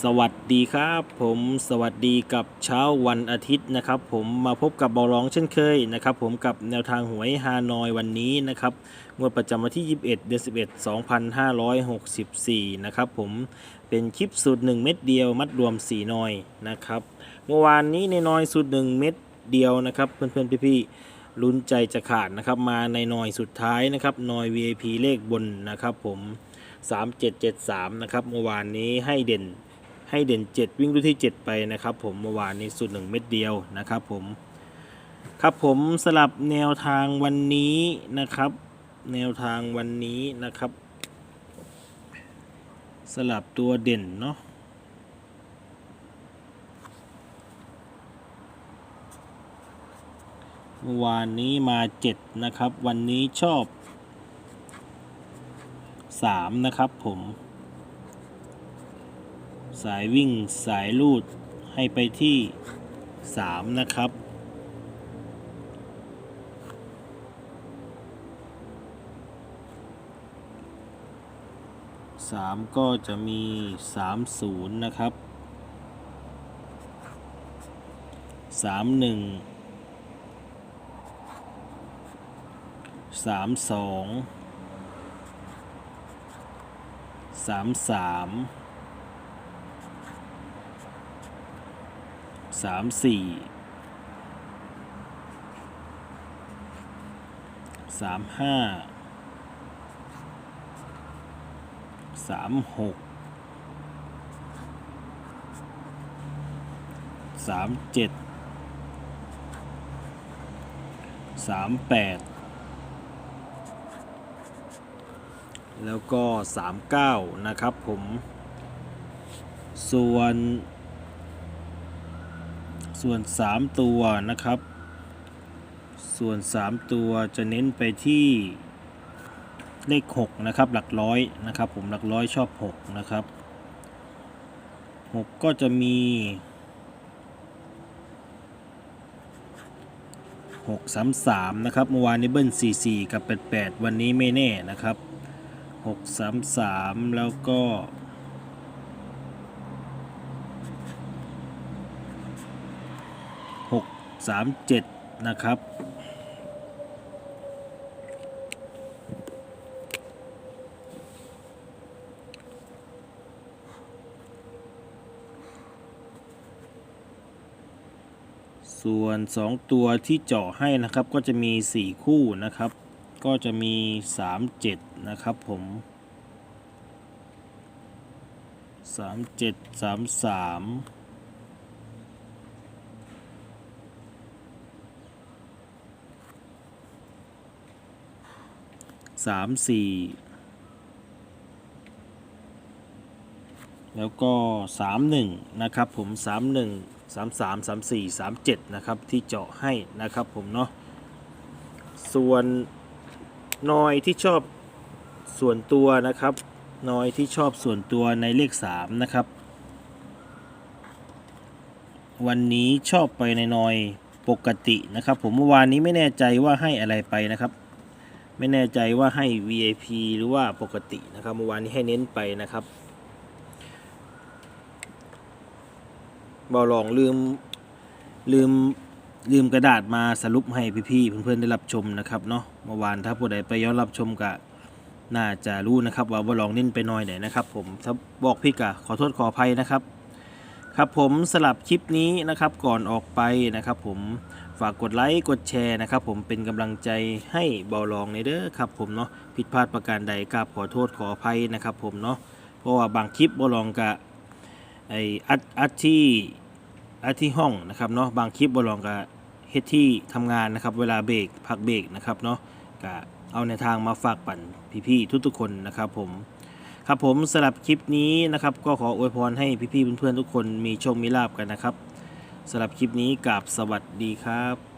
สวัสดีครับผมสวัสดีกับเช้าวันอาทิตย์นะครับ ผมมาพบกับบอลร้องเช่นเคยนะครับ ผมกับแนวทางหวยฮานอยวันนี้นะครับงวดประจำวันที่ 21 เดือน11 2564 นะครับผมเป็นคลิปสูตร 1 เม็ดเดียวมัดรวม 4 นอยนะครับ เมื่อวานนี้ในนอยสูตร 1 เม็ดเดียวนะครับ เพื่อนๆพี่ๆลุ้นใจจะขาดนะครับ มาในนอยสุดท้ายนะครับนอย VIP เลขบนนะครับผม 3773 นะครับเมื่อวานนี้ให้เด่น ให้เด่น 7 วิ่งรูที่ 7 ไปนะครับผมเมื่อวานนี้สุด 1 เม็ดเดียวนะครับผมครับผมสลับแนวทางวันนี้นะครับ แนวทางวันนี้นะครับ สลับตัวเด่นเนาะเมื่อวานนี้มา 7 นะครับ วันนี้ชอบ 3 นะครับผม สายวิ่งสายลูดให้ไปที่ 3 นะครับ 3 ก็จะมี 30 นะครับ 31 32 33 สามสี่สามห้าสามหกสามเจ็ดสามแปดแล้วก็สามเก้านะครับผม ส่วน ส่วน 3 ตัวนะครับ ส่วน 3 ตัวจะเน้นไปที่เลข 6 นะครับ หลักร้อยนะครับ ผมหลักร้อยชอบ 6 นะครับ 6 ก็จะมี 6 3 3 นะครับ เมื่อวานนี้เบิ้ล4 4 กับ 8 8 วันนี้ไม่แน่นะครับ 6 3 3 แล้วก็ หกสามเจ็ดนะครับ ส่วน 2 ตัวที่เจาะให้นะครับก็จะมี 4 คู่นะครับ ก็จะมี 3 7 นะครับผม3 7 3 3สามสี่ สามสี่แล้วก็สามหนึ่งนะครับผมสามหนึ่งสามสามสามสี่สามเจ็ดนะครับที่เจาะให้นะครับผมเนาะส่วนนอยที่ชอบส่วนตัวนะครับนอยที่ชอบส่วนตัวในเลขสามนะครับ วันนี้ชอบไปในนอยปกตินะครับ ผมเมื่อวานนี้ไม่แน่ใจว่าให้อะไรไปนะครับ ไม่แน่ใจว่าให้ VIP หรือว่าปกตินะครับเมื่อวานนี้ให้เน้นไปนะครับบอลองลืมลืมลืมกระดาษมาสรุปให้พี่ๆเพื่อนๆได้รับชมนะครับเนาะเมื่อวานถ้าผู้ใดไปย้อนรับชมก็น่าจะรู้นะครับ ว่าบอลองเน้นไปหน้อยไหนนะครับ ผมถ้าบอกพี่กะขอโทษขออภัยนะครับ ครับผมสลับคลิปนี้นะครับก่อนออกไปนะครับ ผมฝากกดไลค์กดแชร์นะครับ ผมเป็นกำลังใจให้เบาลองในเด้อครับ ผมเนาะผิดพลาดประการใดกราบขอโทษขออภัยนะครับ ผมเนาะเพราะว่าบางคลิปเบาลองกะไออัดอัดที่อัดที่ห้องนะครับเนาะบางคลิปเบาลองกะเฮ็ดที่ทำงานนะครับ เวลาเบรกพักเบรกนะครับเนาะกะเอาในทางมาฝากปั่นพี่ๆทุกๆคนนะครับ ผม ครับผมสลับคลิปนี้นะครับก็ขออวยพรให้พี่ๆเพื่อนๆทุกคนมีโชคมีลาบกันนะครับสำหรับคลิปนี้กับสวัสดีครับ